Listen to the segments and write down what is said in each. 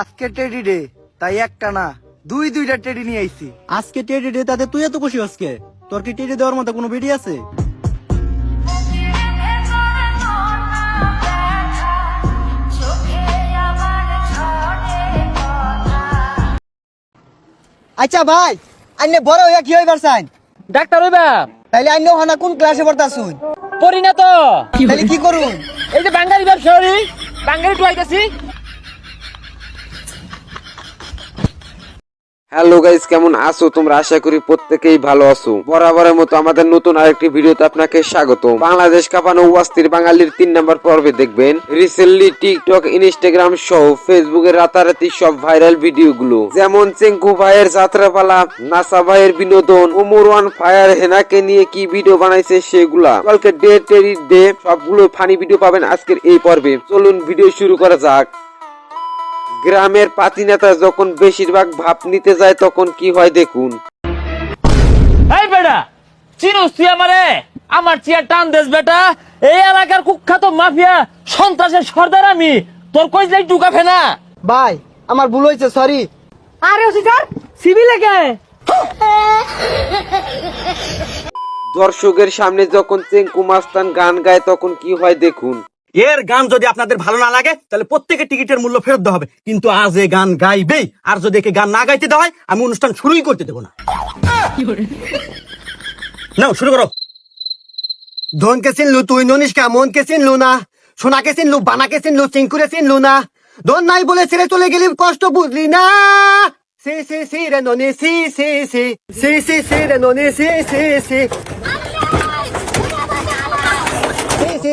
আজকে teddy day তাই একটা না দুই দুইটা টেডি নিয়ে আইছি। আজকে টেডি ডে তাতে তুই এত খুশি আজকে তোর কি টেডি দেওয়ার মতো কোনো ভিডিও আছে? আচ্ছা ভাই আইনে বড় হইয়া কি হইবার চান ডাক্তার হইবা? তাইলে আইনে ওখানে কোন ক্লাসে পড়তাছুন? পড়ি না তো। তাইলে কি করুন? এই যে বাঙালি ব্যবসা বাঙালি টুয়াইতেছি হ্যালো গাইস কেমন আছো? তোমরা আশা করি প্রত্যেকেই ভালো আছো। বরাবরের মতো আমাদের নতুন আরেকটি ভিডিওতে আপনাকে স্বাগত বাংলাদেশ কাঁপানো ওয়াস্তির বাঙালির তিন নম্বর পর্বে দেখবেন। রিসেন্টলি টিকটক ইনস্টাগ্রাম সহ ফেসবুকে রাতারাতি সব ভাইরাল ভিডিওগুলো। যেমন চেঙ্কু ভাইয়ের যাত্রাপালা, নাসা ভাইয়ের বিনোদন, ওমর ওয়ান ফায়ার হেনাকে নিয়ে কি ভিডিও বানাইছে সেগুলা। কালকে ডে টেরি ডে, সবগুলো ফানি ভিডিও পাবেন আজকের এই পর্বে। চলুন ভিডিও শুরু করা যাক। গ্রামের পাতি নেতা যখন বেশিরভাগ ভাব নিতে যায় তখন কি হয় দেখুন। এই বেটা চিনুস তুই আমারে? আমার চেয়ার টান দেস বেটা। এই এলাকার কুখ্যাত মাফিয়া সন্ত্রাসের সর্দার আমি। তোর কই যাই টুকা ফেনা? ভাই আমার ভুল হয়েছে সরি আরে অফিসার সিভিলে কে দর্শকের সামনে যখন চেঙ্কু মাস্তান গান গায় তখন কি হয় দেখুন। এর গান যদি আপনাদের ভালো না লাগে, তাহলে প্রত্যেকের টিকিটের মূল্য ফেরত দেওয়া হবে। কিন্তু আজ এ গান গাইবেই। আর যদি একে গান না গাইতে দেওয়া হয়, আমি অনুষ্ঠান শুরুই করতে দেবো না। নাও, শুরু করো। ধনকে চিনলু, তুই ননিষ্কা মনকে চিনলু না? সোনাকে চিনলু বানাকে চিনলু চিঙ্কুরে চিনলু না? ধন নাই বলে ছেড়ে চলে গেলি, কষ্ট বুঝলি না? সি সি সি রে ননি, সি সি সি। সি সি সি রে ননি, সি সি সি।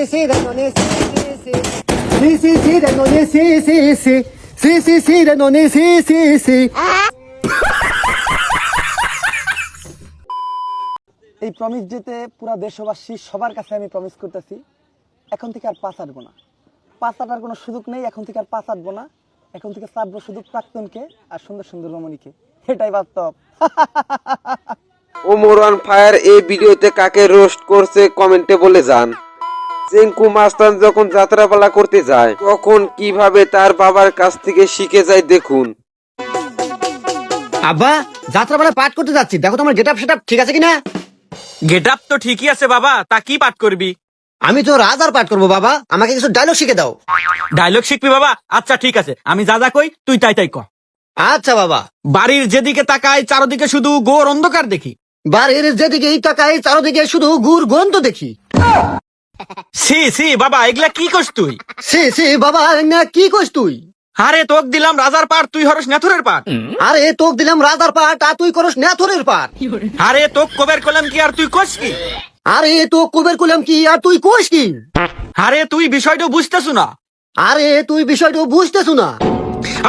সি সি সি রে ননি সি সি সি সি সি সি রে ননি সি সি সি সি সি সি রে ননি সি সি সি এই প্রমিস ডেতে পুরা দেশবাসী সবার কাছে আমি প্রমিস করতেছি এখন থেকে আর পাস আটবো না। পাস আটার কোনো সুযোগ নেই এখন থেকে আর পাস আটবো না। এখন থেকে চাপবো শুধু প্রাক্তনকে আর সুন্দর সুন্দর রমণীকে। এটাই বাস্তব। ওমরওয়ান ফায়ার এই ভিডিওতে কাকে রোস্ট করছে কমেন্টে বলে যান। চেঙ্কু মাস্তান যখন যাত্রাপালা করতে যায় তখন কীভাবে তার বাবার কাছ থেকে শিখে যায় দেখুন। আব্বা যাত্রাপালা পাঠ করতে যাচ্ছি। দেখো তোমার গেট আপ সেট ঠিক আছে কিনা? গেট আপ তো ঠিকই আছে বাবা তা কি পাঠ করবি? আমি তো রাজার পাঠ করব বাবা আমাকে কিছু ডায়লগ শিখে দাও। ডায়লগ শিখবি বাবা? আচ্ছা ঠিক আছে আমি যা যা কই তুই তাই তাই ক। আচ্ছা বাবা। বাড়ির যেদিকে তাকাই চারদিকে শুধু গোর অন্ধকার দেখি। বাড়ির যেদিকে তাকাই চারদিকে শুধু গুড় গন্ধ দেখি। সি সি বাবা এগুলা কি করছ তুই? সে সে বাবা না কি কইস তুই? আরে তোক দিলাম রাজার পাট তুই হরস নেথুরের পাট। আরে তোক দিলাম রাজার আর তুই করস নেথরের আরে তোক কবের কলাম কি আর তুই কস কি? আরে তো কুবের কুলাম কি আর তুই কোস কি? আরে তুই বিষয়টা বুঝতেছু না। আরে তুই বিষয়টা বুঝতেছু না।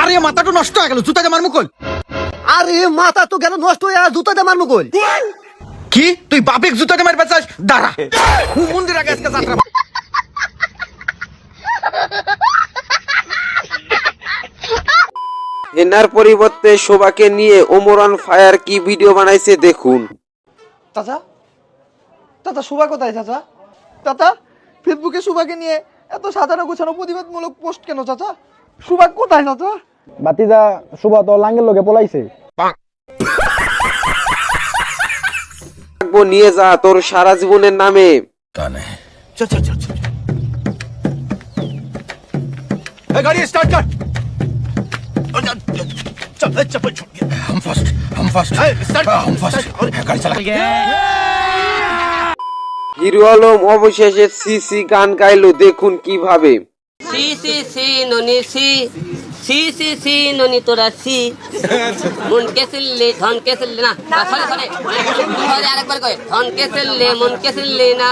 আরে মাথাটা নষ্ট হয়ে গেল জুতা জামার মুকুল আরে মাথা তো গেল নষ্ট হয়ে আর জুতা দেমার মুকুল কি? তুই বাপেক জুতা জামার বেচাস? দাঁড়া। মন্দির আগে আজকে যাত্রা হেনার পরিবর্তে শোভাকে নিয়ে ওমরওয়ান ফায়ার কি ভিডিও বানাইছে দেখুন। চাচা? চাচা সুভা কোথায় চাচা? চাচা ফেসবুকে সুভাকে নিয়ে এত সাজানো গোছানো প্রতিবাদমূলক পোস্ট কেন চাচা? সুভা কোথায় চাচা? বাতিজা শুভ তো লাঙ্গের লোকে পলাইছে। থাকব নিয়ে যা তোর সারা জীবনের নামে। হিরো আলম অবশেষে সিসি গান গাইলো দেখুন কীভাবে। সি সি সি ননি সি। সি সি সি ননি তোরা সি মন কে সিললে ধন কে না সরি সরি সরি আরেকবার কয় ধন কে সিললে মন কে সিললে না।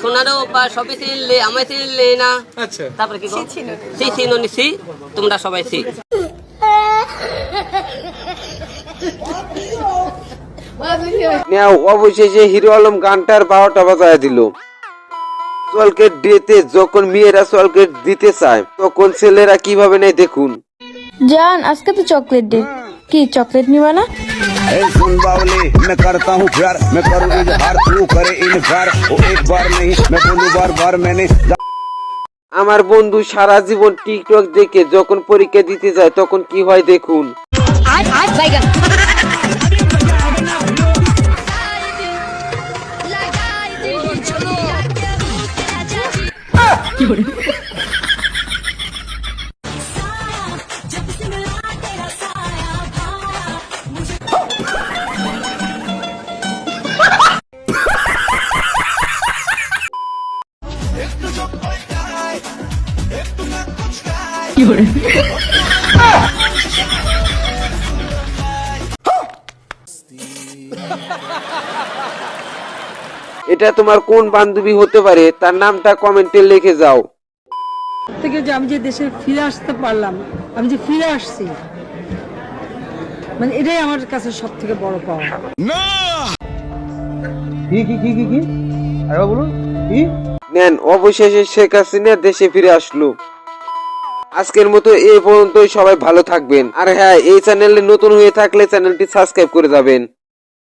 সোনারও পা সবে সিললে আমায় সিললে না। আচ্ছা। তারপরে কি সি সি ননি। সি তোমরা সবাই সি নেও অবশেষে হিরো আলম গানটার বারোটা বাজায় দিল। চলকে ডেতে যখন মেয়েরা চলকে দিতে চায় তখন ছেলেরা কীভাবে নেয় দেখুন। জান আজকে তো চকলেট ডে কি চকলেট নিবা না ए सुन बावले मैं करता हूँ प्यार मैं करूँ इजहार तू करे इनकार वो एक बार नहीं मैं बोलूँ बार बार मैंने আমার বন্ধু সারা জীবন টিকটক দেখে যখন পরীক্ষা দিতে যায় তখন কি হয় দেখুন এটা তোমার কোন বান্ধবী হতে পারে? তার নামটা কমেন্টে লিখে যাও। থেকে যে আমি যে দেশে ফিরে আসতে পারলাম আমি যে ফিরে আসছি মানে এটাই আমার কাছে সব থেকে বড় পাওয়া। কি কি কি কি কি? আরেকবার বলুন কি? নেন অবশেষে শেখ হাসিনা দেশে ফিরে আসলো। আজকের মতো এ পর্যন্তই, সবাই ভালো থাকবেন। আর হ্যাঁ এই চ্যানেলে নতুন হয়ে থাকলে চ্যানেলটি সাবস্ক্রাইব করে যাবেন।